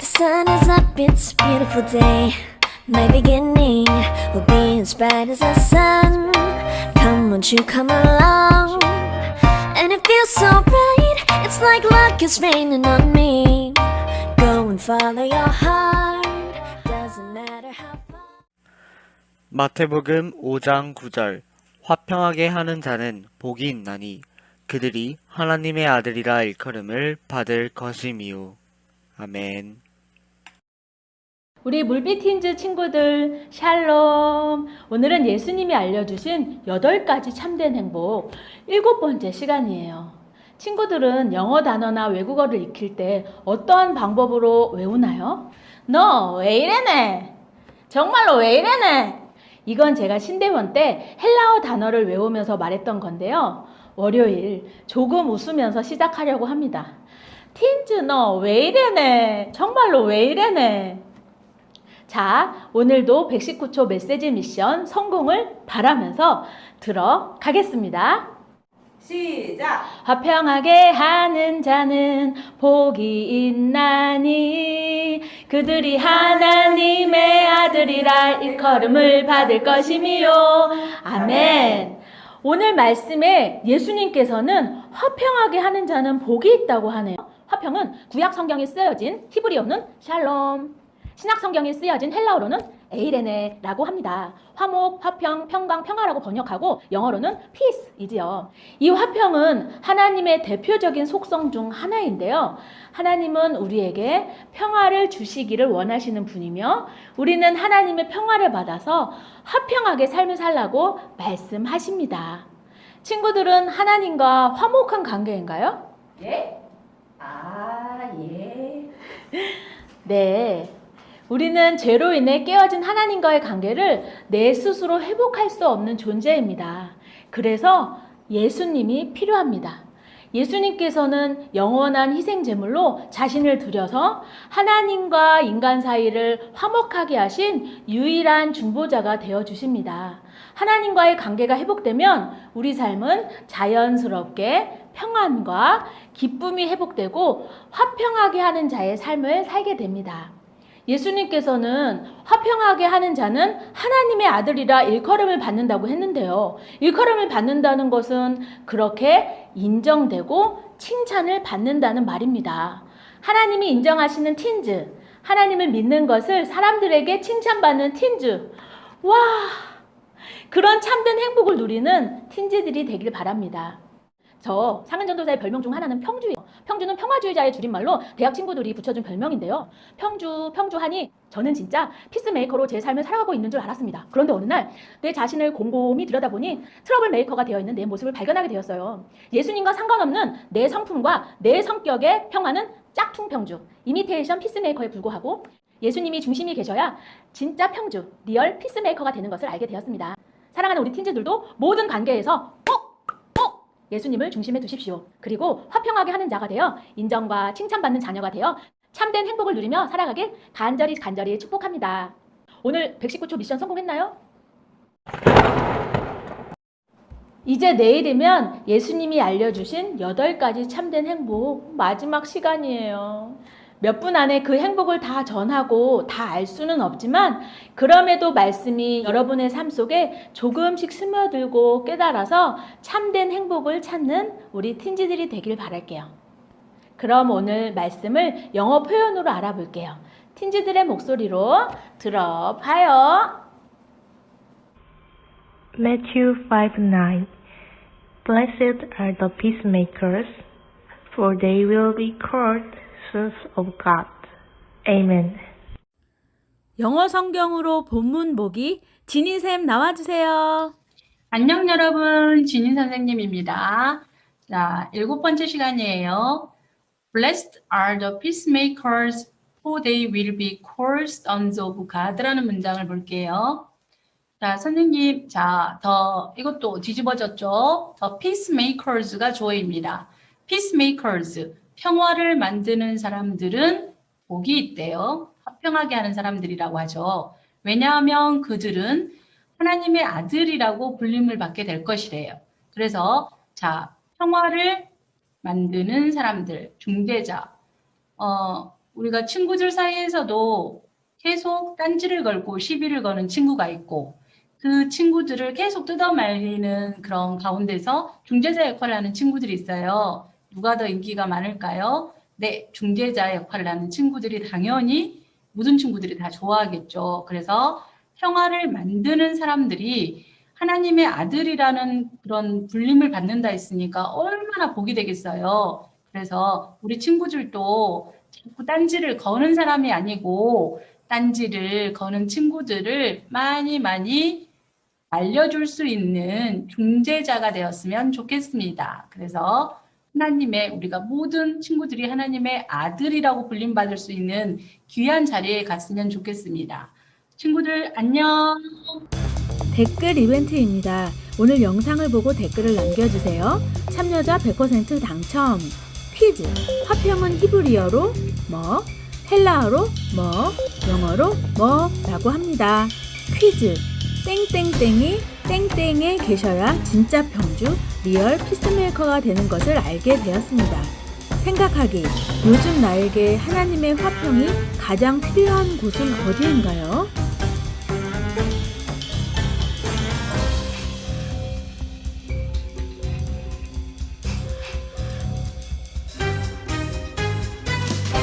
The sun is up, it's a beautiful day. My beginning will be as bright as the sun. Come, won't you come along? And it feels so bright, it's like luck is raining on me. Go and follow your heart, doesn't matter how far. 마태복음 5장 9절 화평하게 하는 자는 복이 있나니 그들이 하나님의 아들이라 일컬음을 받을 것이미요. 아멘. 우리 물비틴즈 친구들 샬롬. 오늘은 예수님이 알려주신 여덟 가지 참된 행복. 일곱 번째 시간이에요. 친구들은 영어 단어나 외국어를 익힐 때 어떠한 방법으로 외우나요? 너 왜 이래네? 정말로 왜 이래네? 이건 제가 신대원 때 헬라어 단어를 외우면서 말했던 건데요. 월요일 조금 웃으면서 시작하려고 합니다. 틴즈 너 왜 이래네? 정말로 왜 이래네 자, 오늘도 119초 메시지 미션 성공을 바라면서 들어가겠습니다. 시작. 화평하게 하는 자는 복이 있나니 그들이 하나님의 아들이라 일컬음을 받을 것이미요. 아멘. 오늘 말씀에 예수님께서는 화평하게 하는 자는 복이 있다고 하네요. 화평은 구약 성경에 쓰여진 히브리어는 샬롬, 신약 성경에 쓰여진 헬라어로는 에이레네라고 합니다. 화목, 화평, 평강, 평화라고 번역하고 영어로는 peace이지요. 이 화평은 하나님의 대표적인 속성 중 하나인데요. 하나님은 우리에게 평화를 주시기를 원하시는 분이며 우리는 하나님의 평화를 받아서 화평하게 삶을 살라고 말씀하십니다. 친구들은 하나님과 화목한 관계인가요? 예? 아, 예. 네. 우리는 죄로 인해 깨어진 하나님과의 관계를 내 스스로 회복할 수 없는 존재입니다. 그래서 예수님이 필요합니다. 예수님께서는 영원한 희생 제물로 자신을 들여서 하나님과 인간 사이를 화목하게 하신 유일한 중보자가 되어 주십니다. 하나님과의 관계가 회복되면 우리 삶은 자연스럽게 평안과 기쁨이 회복되고 화평하게 하는 자의 삶을 살게 됩니다. 예수님께서는 화평하게 하는 자는 하나님의 아들이라 일컬음을 받는다고 했는데요. 일컬음을 받는다는 것은 그렇게 인정되고 칭찬을 받는다는 말입니다. 하나님이 인정하시는 틴즈, 하나님을 믿는 것을 사람들에게 칭찬받는 틴즈. 와! 그런 참된 행복을 누리는 틴즈들이 되길 바랍니다. 저 상은전도사의 별명 중 하나는 평주예요. 평주는 평화주의자의 줄임말로 대학 친구들이 붙여준 별명인데요. 평주, 평주하니 저는 진짜 피스메이커로 제 삶을 살아가고 있는 줄 알았습니다. 그런데 어느 날 내 자신을 곰곰이 들여다보니 트러블 메이커가 되어 있는 내 모습을 발견하게 되었어요. 예수님과 상관없는 내 성품과 내 성격의 평화는 짝퉁 평주, 이미테이션 피스메이커에 불과하고 예수님이 중심이 계셔야 진짜 평주, 리얼 피스메이커가 되는 것을 알게 되었습니다. 사랑하는 우리 틴즈들도 모든 관계에서 꼭 예수님을 중심에 두십시오. 그리고 화평하게 하는 자가 되어 인정과 칭찬받는 자녀가 되어 참된 행복을 누리며 살아가길 간절히 간절히 축복합니다. 오늘 119초 미션 성공했나요? 이제 내일이면 예수님이 알려주신 8가지 참된 행복 마지막 시간이에요. 몇 분 안에 그 행복을 다 전하고 다 알 수는 없지만 그럼에도 말씀이 여러분의 삶 속에 조금씩 스며들고 깨달아서 참된 행복을 찾는 우리 틴지들이 되길 바랄게요. 그럼 오늘 말씀을 영어 표현으로 알아볼게요. 틴지들의 목소리로 들어봐요. Matthew 5:9 Blessed are the peacemakers, for they will be called sons of God. Amen. 영어 성경으로 본문 보기 지니쌤 나와주세요. 안녕 여러분, 진인 선생님입니다. 자, 일곱 번째 시간이에요. Blessed are the peacemakers, for they will be called sons of God라는 문장을 볼게요. 자, 선생님, 자, 더 이것도 뒤집어졌죠? 더 peacemakers가 주어입니다. peacemakers, 평화를 만드는 사람들은 복이 있대요. 화평하게 하는 사람들이라고 하죠. 왜냐하면 그들은 하나님의 아들이라고 불림을 받게 될 것이래요. 그래서 자 평화를 만드는 사람들, 중재자, 어, 우리가 친구들 사이에서도 계속 딴지를 걸고 시비를 거는 친구가 있고 그 친구들을 계속 뜯어 말리는 그런 가운데서 중재자 역할을 하는 친구들이 있어요. 누가 더 인기가 많을까요? 네, 중재자 역할을 하는 친구들이 당연히 모든 친구들이 다 좋아하겠죠. 그래서 평화를 만드는 사람들이 하나님의 아들이라는 그런 불림을 받는다 했으니까 얼마나 복이 되겠어요. 그래서 우리 친구들도 자꾸 딴지를 거는 사람이 아니고 딴지를 거는 친구들을 많이 많이 알려줄 수 있는 중재자가 되었으면 좋겠습니다. 그래서 하나님의 우리가 모든 친구들이 하나님의 아들이라고 불림받을 수 있는 귀한 자리에 갔으면 좋겠습니다. 친구들 안녕. 댓글 이벤트입니다. 오늘 영상을 보고 댓글을 남겨주세요. 참여자 100% 당첨. 퀴즈. 화평은 히브리어로 뭐, 헬라어로 뭐, 영어로 뭐라고 합니다. 퀴즈. 땡땡땡이 땡땡에 계셔야 진짜 평주 리얼 피스메이커가 되는 것을 알게 되었습니다. 생각하기. 요즘 나에게 하나님의 화평이 가장 필요한 곳은 어디인가요?